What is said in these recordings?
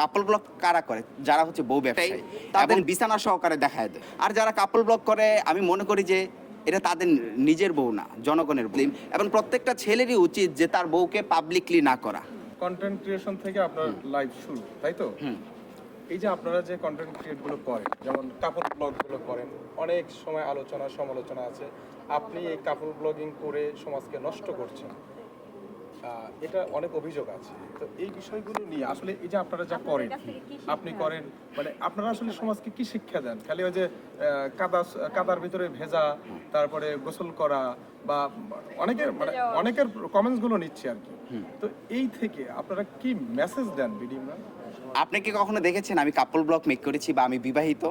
কাপল block কারা করে? যারা হচ্ছে বউ ব্যবসায়ী। তাদের বিছানা সহকারে দেখায় দেয়। আর যারা কাপল ব্লক করে আমি মনে করি যে এটা তাদের নিজের বউ না জনগণের বউ। এবং প্রত্যেকটা ছেলেরই উচিত যে তার বউকে পাবলিকলি না করা। কন্টেন্ট ক্রিয়েশন থেকে আপনার লাইভ শুরু তাই তো? এই যে আপনারা যে কন্টেন্ট ক্রিয়েটগুলো করেন যেমন কাপড় ব্লগগুলো করেন অনেক সময় আলোচনা সমালোচনা আছে। আপনি এই কাপড় ব্লগিং করে সমাজকে নষ্ট করছেন। এটা অনেক অভিযোগ আছে। তো এই বিষয়গুলো নিয়ে আসলে এই যে আপনারা যা করেন আপনি করেন মানে আপনারা আসলে সমাজকে কি শিক্ষা দেন? খালি ওই যে কাদা কাদার ভিতরে ভেজা তারপরে গোসল করা বা অনেকের মানে অনেকের কমেন্টসগুলো নিচ্ছে আর কি। তো এই থেকে আপনারা কি মেসেজ দেন বিডি আপনি কি কখনো দেখেছেন আমি কাপল ব্লক মেক করেছি বা আমি বিবাহিত?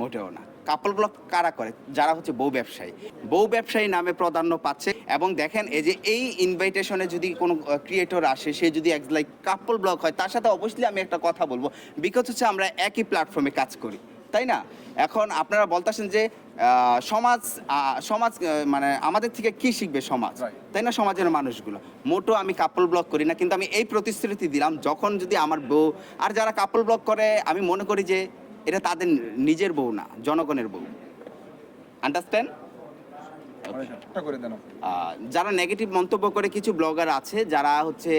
মোটেও না। কাপল ব্লক কারা করে? যারা হচ্ছে বউ ব্যবসায়ী। বউ ব্যবসায়ী নামে প্রাধান্য পাচ্ছে এবং দেখেন এই যে এই ইনভাইটেশনে যদি কোনো ক্রিয়েটর আসে সে যদি এক লাইক কাপল ব্লক হয় তার সাথে অবশ্যই আমি একটা কথা বলব। বিকজ হচ্ছে আমরা একই প্ল্যাটফর্মে কাজ করি তাই না? এখন আপনারা বলতেছেন যে সমাজ সমাজ মানে আমাদের থেকে কি শিখবে সমাজ? তাই না? সমাজের মানুষগুলো। মোটো আমি কাপল ব্লক করি না কিন্তু আমি এই প্রতিশ্রুতি দিলাম যখন যদি আমার বউ আর যারা কাপল ব্লক করে আমি মনে করি যে এটা তাদের নিজের বউ না জনগণের বউ। আন্ডারস্ট্যান্ড। যারা নেগেটিভ মন্তব্য করে কিছু ব্লগার আছে যারা হচ্ছে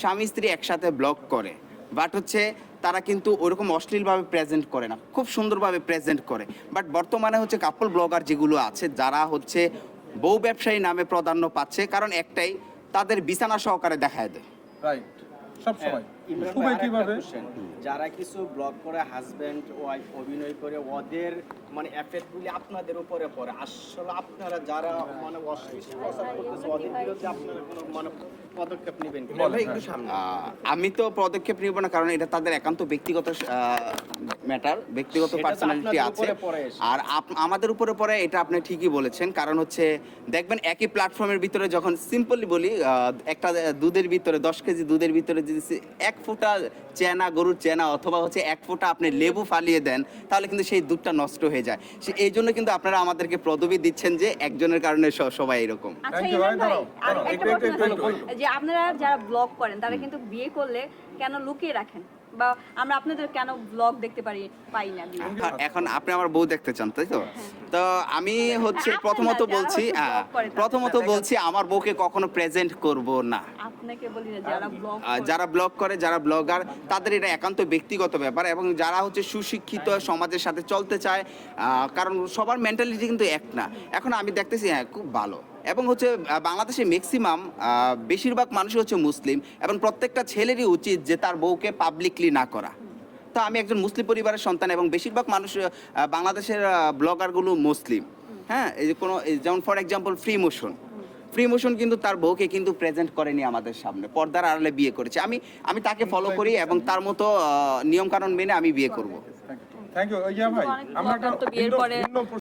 স্বামী স্ত্রী একসাথে ব্লগ করে বাট হচ্ছে তারা কিন্তু ওরকম অশ্লীলভাবে প্রেজেন্ট করে না খুব সুন্দরভাবে প্রেজেন্ট করে। বাট বর্তমানে হচ্ছে কাপল ব্লগার যেগুলো আছে যারা হচ্ছে বউ ব্যবসায়ী নামে প্রাধান্য পাচ্ছে কারণ একটাই তাদের বিছানা সহকারে দেখায় দেয়। রাইট সব সময়। ইমরান কীভাবে যারা কিছু ব্লগ করে হাজবেন্ড ওয়াইফ অভিনয় করে ওদের মানে এফেক্ট গুলি আপনাদের উপরে পড়ে আসলে আপনারা যারা মানে অশ্লীল প্রচার করতেছে ওদের বিরুদ্ধে আপনারা কোনো মানে পদক্ষেপ নেবেন কি? বলেন, একটু হ্যাঁ। আমি তো পদক্ষেপ নিব না কারণ এটা তাদের একান্ত ব্যক্তিগত ম্যাটার ব্যক্তিগত পার্সোনালিটি আছে। আর আমাদের উপরে পড়ে এটা আপনি ঠিকই বলেছেন কারণ হচ্ছে দেখবেন একই প্ল্যাটফর্মের ভিতরে যখন সিম্পলি বলি আহ, একটা দুধের ভিতরে দশ কেজি দুধের ভিতরে যদি এক ফোঁটা চেনা গরুর চেনা অথবা হচ্ছে এক ফোঁটা আপনি লেবু ফালিয়ে দেন তাহলে কিন্তু সেই দুধটা নষ্ট হয়ে যায়। সে এই জন্য কিন্তু আপনারা আমাদেরকে পদবি দিচ্ছেন যে একজনের কারণে সবাই এরকম। আচ্ছা যে আপনারা যারা ব্লগ করেন তারা কিন্তু বিয়ে করলে কেন লুকিয়ে রাখেন? বা আমরা আপনাদের কেন ব্লগ দেখতে পারি পাই না হ্যাঁ, এখন আপনি আমার বউ দেখতে চান তাই তো? তো আমি হচ্ছে প্রথমত যারা বলছি প্রথমত বলছি আমার বউকে কখনো প্রেজেন্ট করব না। আপনাকে বলি না যারা ব্লগ যারা ব্লগ করে যারা ব্লগার তাদের এটা একান্ত ব্যক্তিগত ব্যাপার এবং যারা হচ্ছে সুশিক্ষিত সমাজের সাথে চলতে চায় কারণ সবার মেন্টালিটি কিন্তু এক না। এখন আমি দেখতেছি হ্যাঁ খুব ভালো। এবং হচ্ছে বাংলাদেশে ম্যাক্সিমাম বেশিরভাগ মানুষই হচ্ছে মুসলিম এবং প্রত্যেকটা ছেলেরই উচিত যে তার বউকে পাবলিকলি না করা। তো আমি একজন মুসলিম পরিবারের সন্তান এবং বেশিরভাগ মানুষ বাংলাদেশের ব্লগারগুলো মুসলিম। হ্যাঁ এই যে কোনো যেমন for example free motion free motion কিন্তু তার বউকে কিন্তু প্রেজেন্ট করেনি আমাদের সামনে। পর্দার আড়ালে বিয়ে করেছে। আমি আমি তাকে ফলো করি এবং তার মতো নিয়ম কানুন মেনে আমি বিয়ে করব। থ্যাংক ইউ ভাই আমরা একটা